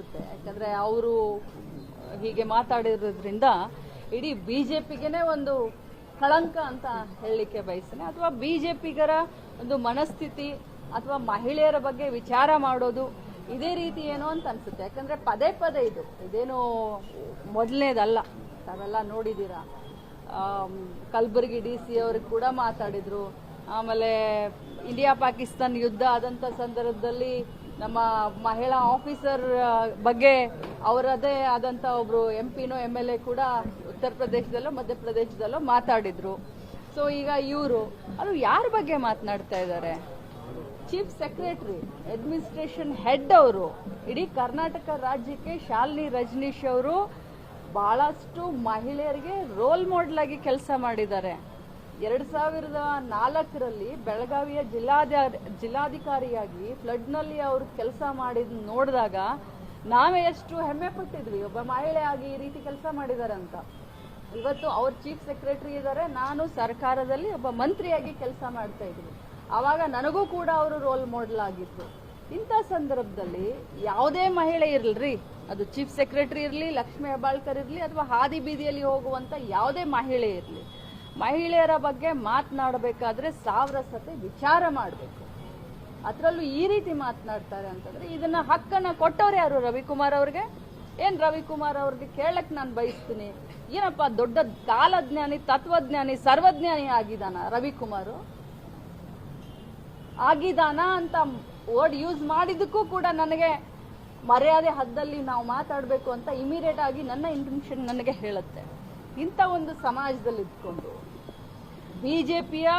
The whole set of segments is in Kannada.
ಯಾಕಂದ್ರೆ ಅವರು ಹೀಗೆ ಮಾತಾಡಿರೋದ್ರಿಂದ ಇಡೀ ಬಿಜೆಪಿಗೆನೆ ಒಂದು ಕಳಂಕ ಅಂತ ಹೇಳಲಿಕ್ಕೆ ಬಯಸ್ತೇನೆ. ಅಥವಾ ಬಿಜೆಪಿಗರ ಒಂದು ಮನಸ್ಥಿತಿ ಅಥವಾ ಮಹಿಳೆಯರ ಬಗ್ಗೆ ವಿಚಾರ ಮಾಡೋದು ಇದೇ ರೀತಿ ಏನೋ ಅಂತ ಅನ್ಸುತ್ತೆ. ಯಾಕಂದ್ರೆ ಪದೇ ಪದೇ ಇದು. ಇದೇನು ಮೊದಲನೇದಲ್ಲ. ತಾವೆಲ್ಲ ನೋಡಿದ್ದೀರಾ. ಕಲಬುರಗಿ ಡಿ ಸಿ ಅವ್ರಿಗೆ ಕೂಡ ಮಾತಾಡಿದ್ರು. ಆಮೇಲೆ ಇಂಡಿಯಾ ಪಾಕಿಸ್ತಾನ್ ಯುದ್ಧ ಆದಂತ ಸಂದರ್ಭದಲ್ಲಿ ನಮ್ಮ ಮಹಿಳಾ ಆಫೀಸರ್ ಬಗ್ಗೆ ಅವರದೇ ಆದಂತ ಒಬ್ರು ಎಂ ಪಿನೋ ಎಂ ಎಲ್ ಎ ಕೂಡ ಉತ್ತರ ಪ್ರದೇಶದಲ್ಲೋ ಮಧ್ಯಪ್ರದೇಶದಲ್ಲೋ ಮಾತಾಡಿದ್ರು. ಸೊ ಈಗ ಇವರು ಅದು ಯಾರ ಬಗ್ಗೆ ಮಾತನಾಡ್ತಾ ಇದ್ದಾರೆ ಚೀಫ್ ಸೆಕ್ರೆಟರಿ ಅಡ್ಮಿನಿಸ್ಟ್ರೇಷನ್ ಹೆಡ್ ಅವರು. ಇಡೀ ಕರ್ನಾಟಕ ರಾಜ್ಯಕ್ಕೆ ಶಾಲಿನಿ ರಜನೀಶ್ ಅವರು ಬಹಳಷ್ಟು ಮಹಿಳೆಯರಿಗೆ ರೋಲ್ ಮಾಡೆಲ್ ಆಗಿ ಕೆಲಸ ಮಾಡಿದ್ದಾರೆ. ಎರಡ್ ಸಾವಿರದ ನಾಲ್ಕರಲ್ಲಿ ಬೆಳಗಾವಿಯ ಜಿಲ್ಲಾಧ, ಜಿಲ್ಲಾಧಿಕಾರಿಯಾಗಿ ಫ್ಲಡ್ನಲ್ಲಿ ಅವರು ಕೆಲಸ ಮಾಡಿದ್ ನೋಡಿದಾಗ ನಾವೇ ಎಷ್ಟು ಹೆಮ್ಮೆ ಪಟ್ಟಿದ್ವಿ. ಒಬ್ಬ ಮಹಿಳೆಯಾಗಿ ಈ ರೀತಿ ಕೆಲಸ ಮಾಡಿದ್ದಾರೆ ಅಂತ ಇವತ್ತು ಅವ್ರ ಚೀಫ್ ಸೆಕ್ರೆಟರಿ ಇದ್ದಾರೆ ನಾನು ಸರ್ಕಾರದಲ್ಲಿ ಒಬ್ಬ ಮಂತ್ರಿಯಾಗಿ ಕೆಲಸ ಮಾಡ್ತಾ ಇದ್ವಿ ಅವಾಗ ನನಗೂ ಕೂಡ ಅವರು ರೋಲ್ ಮಾಡೆಲ್ ಆಗಿತ್ತು ಇಂಥ ಸಂದರ್ಭದಲ್ಲಿ ಯಾವುದೇ ಮಹಿಳೆ ಇರಲ್ರಿ, ಅದು ಚೀಫ್ ಸೆಕ್ರೆಟರಿ ಇರಲಿ, ಲಕ್ಷ್ಮೀ ಹೆಬ್ಬಾಳ್ಕರ್ ಇರಲಿ ಅಥವಾ ಹಾದಿ ಬೀದಿಯಲ್ಲಿ ಹೋಗುವಂತ ಯಾವುದೇ ಮಹಿಳೆ ಇರಲಿ ಮಹಿಳೆಯರ ಬಗ್ಗೆ ಮಾತನಾಡಬೇಕಾದ್ರೆ ಸಾವಿರ ಸತಿ ವಿಚಾರ ಮಾಡಬೇಕು. ಅದರಲ್ಲೂ ಈ ರೀತಿ ಮಾತನಾಡ್ತಾರೆ ಅಂತಂದ್ರೆ ಇದನ್ನ ಹಕ್ಕನ್ನ ಕೊಟ್ಟವ್ರು ಯಾರು? ರವಿಕುಮಾರ್ ಅವ್ರಿಗೆ? ಏನ್ ರವಿಕುಮಾರ್ ಅವ್ರಿಗೆ ಕೇಳಕ್ ನಾನು ಬಯಸ್ತೀನಿ? ಏನಪ್ಪ, ದೊಡ್ಡ ಕಾಲಜ್ಞಾನಿ, ತತ್ವಜ್ಞಾನಿ, ಸರ್ವಜ್ಞಾನಿ ಆಗಿದಾನ ರವಿಕುಮಾರ್? ಆಗಿದಾನ ಅಂತ ವರ್ಡ್ ಯೂಸ್ ಮಾಡಿದ್ದಕ್ಕೂ ಕೂಡ ನನಗೆ ಮರ್ಯಾದೆ ಹದ್ದಲ್ಲಿ ನಾವು ಮಾತಾಡಬೇಕು ಅಂತ ಇಮಿಡಿಯೇಟ್ ಆಗಿ ನನ್ನ ಇಂಟೆನ್ಷನ್ ನನಗೆ ಹೇಳುತ್ತೆ. ಇಂಥ ಒಂದು ಸಮಾಜದಲ್ಲಿ ಇದ್ಕೊಂಡು ಬಿಜೆಪಿಯ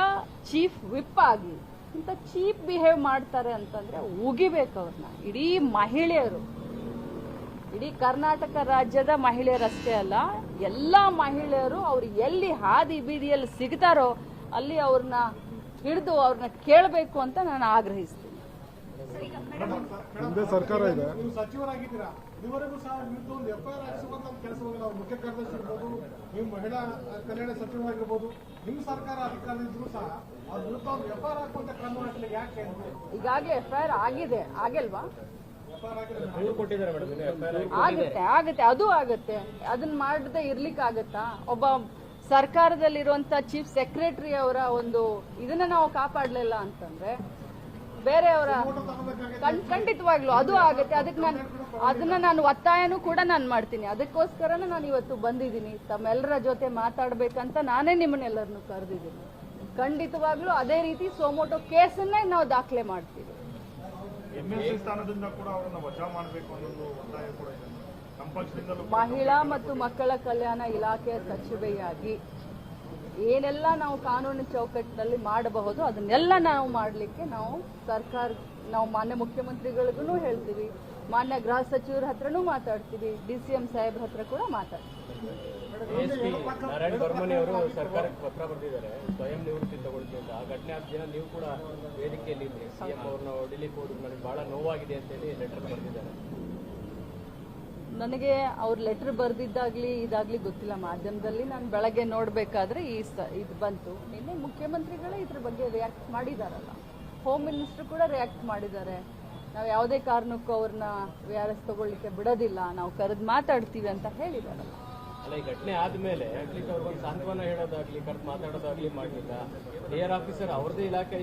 ಚೀಫ್ ವಿಪ್ ಆಗಿ ಇಂಥ ಚೀಪ್ ಬಿಹೇವ್ ಮಾಡ್ತಾರೆ ಅಂತಂದ್ರೆ ಉಗಿಬೇಕು ಅವ್ರನ್ನ ಇಡೀ ಮಹಿಳೆಯರು. ಇಡೀ ಕರ್ನಾಟಕ ರಾಜ್ಯದ ಮಹಿಳೆಯರಷ್ಟೇ ಅಲ್ಲ, ಎಲ್ಲ ಮಹಿಳೆಯರು ಅವ್ರು ಎಲ್ಲಿ ಹಾದಿ ಬೀದಿಯಲ್ಲಿ ಸಿಗ್ತಾರೋ ಅಲ್ಲಿ ಅವ್ರನ್ನ ಹಿಡಿದು ಅವ್ರನ್ನ ಕೇಳಬೇಕು ಅಂತ ನಾನು ಆಗ್ರಹಿಸ್ತೀನಿ. ಹಿಂದೆ ಸರ್ಕಾರ ಇದೆ. ನೀವು ಸಚಿವರಾಗಿದ್ದೀರಾ? ಇದುವರೆಗೂ ಸಹ ವಿರುದ್ಧ ಒಂದು ಎಫ್ಐಆರ್ ಹಾಕಿಸುವಂತ ಕೆಲಸವನ್ನು ನಾವು ಮುಖ್ಯ ಕಾರ್ಯದರ್ಶಿ ಇರ್ಬೋದು ನೀವು ಮಹಿಳಾ ಕಲ್ಯಾಣ ಸಚಿವರಾಗಿರ್ಬೋದು ನಿಮ್ಮ ಸರ್ಕಾರ ಅಧಿಕಾರದಿದ್ರು ಸಹ ಅವ್ರ ವಿರುದ್ಧ ಒಂದು ಎಫ್ಐಆರ್ ಹಾಕುವಂತ ಕ್ರಮ ಯಾಕೆ ಈಗಾಗಲೇ ಎಫ್ ಐ ಆರ್ ಆಗಿದೆ. ಆಗಲ್ವಾ ಎಫ್ಐಆರ್ ಆಗುತ್ತೆ ಆಗುತ್ತೆ. ಅದು ಆಗುತ್ತೆ. ಅದನ್ನ ಮಾಡದೆ ಇರ್ಲಿಕ್ಕೆ ಆಗತ್ತಾ? ಒಬ್ಬ ಸರ್ಕಾರದಲ್ಲಿರುವಂತ ಚೀಫ್ ಸೆಕ್ರೆಟರಿ ಅವರ ಒಂದು ಇದನ್ನ ನಾವು ಕಾಪಾಡ್ಲಿಲ್ಲ ಅಂತಂದ್ರೆ ಬೇರೆಯವರ ಖಂಡಿತವಾಗ್ಲು ಅದು ಆಗುತ್ತೆ. ಅದಕ್ಕೆ ನಾನು ಅದನ್ನ ನಾನು ಒತ್ತಾಯನೂ ಕೂಡ ನಾನು ಮಾಡ್ತೀನಿ. ಅದಕ್ಕೋಸ್ಕರನೇ ನಾನು ಇವತ್ತು ಬಂದಿದ್ದೀನಿ. ತಮ್ಮೆಲ್ಲರ ಜೊತೆ ಮಾತಾಡ್ಬೇಕಂತ ನಾನೇ ನಿಮ್ಮನ್ನೆಲ್ಲರನ್ನು ಕರೆದಿದ್ದೀನಿ. ಖಂಡಿತವಾಗ್ಲೂ ಅದೇ ರೀತಿ ಸೋಮೋಟೋ ಕೇಸನ್ನೇ ನಾವು ದಾಖಲೆ ಮಾಡ್ತೀವಿ. ಮಹಿಳಾ ಮತ್ತು ಮಕ್ಕಳ ಕಲ್ಯಾಣ ಇಲಾಖೆಯ ಸಚಿವೆಯಾಗಿ ಏನೆಲ್ಲ ನಾವು ಕಾನೂನು ಚೌಕಟ್ಟಿನಲ್ಲಿ ಮಾಡಬಹುದು, ಅದನ್ನೆಲ್ಲ ನಾವು ಮಾಡಲಿಕ್ಕೆ ನಾವು ಸರ್ಕಾರ, ನಾವು ಮಾನ್ಯ ಮುಖ್ಯಮಂತ್ರಿಗಳಿಗೂ ಹೇಳ್ತೀವಿ. ಮಾನ್ಯ ಗೃಹ ಸಚಿವರ ಹತ್ರನೂ ಮಾತಾಡ್ತೀವಿ. ಡಿ ಸಿ ಎಂ ಸಾಹೇಬ್ರ ಹತ್ರ ಕೂಡ ಮಾತಾಡ್ತೀವಿ. ಸ್ವಯಂ ನಿವೃತ್ತಿ ಬಹಳ ನೋವಾಗಿದೆ ಅಂತೇಳಿ ಲೆಟರ್ ಬರೆದಿದ್ದಾರೆ. ನನಗೆ ಅವ್ರ ಲೆಟರ್ ಬರ್ದಿದ್ದಾಗ್ಲಿ ಇದಾಗ್ಲಿ ಗೊತ್ತಿಲ್ಲ. ಮಾಧ್ಯಮದಲ್ಲಿ ನಾನು ಬೆಳಗ್ಗೆ ನೋಡಬೇಕಾದ್ರೆ ಈ ಸ- ಇದು ಬಂತು. ನಿನ್ನೆ ಮುಖ್ಯಮಂತ್ರಿಗಳೇ ಇದ್ರ ಬಗ್ಗೆ ರಿಯಾಕ್ಟ್ ಮಾಡಿದಾರಲ್ಲ. ಹೋಮ್ ಮಿನಿಸ್ಟರ್ ಕೂಡ ರಿಯಾಕ್ಟ್ ಮಾಡಿದ್ದಾರೆ. ನಾವು ಯಾವುದೇ ಕಾರಣಕ್ಕೂ ಅವ್ರನ್ನ ವಿ ಆರ್ ಎಸ್ ತಗೊಳ್ಳಿಕ್ಕೆ ಬಿಡೋದಿಲ್ಲ. ನಾವು ಕರೆದು ಮಾತಾಡ್ತೀವಿ ಅಂತ ಹೇಳಿದಾರಲ್ಲ. ಈ ಘಟನೆ ಆದ್ಮೇಲೆ ಸಾಂತ್ವನ ಹೇಳೋದಾಗ್ಲಿ, ಕರೆದು ಮಾತಾಡೋದಾಗ್ಲಿ ಮಾಡಲಿಲ್ಲ ಆಫೀಸರ್ ಅವ್ರದೇ ಇಲಾಖೆ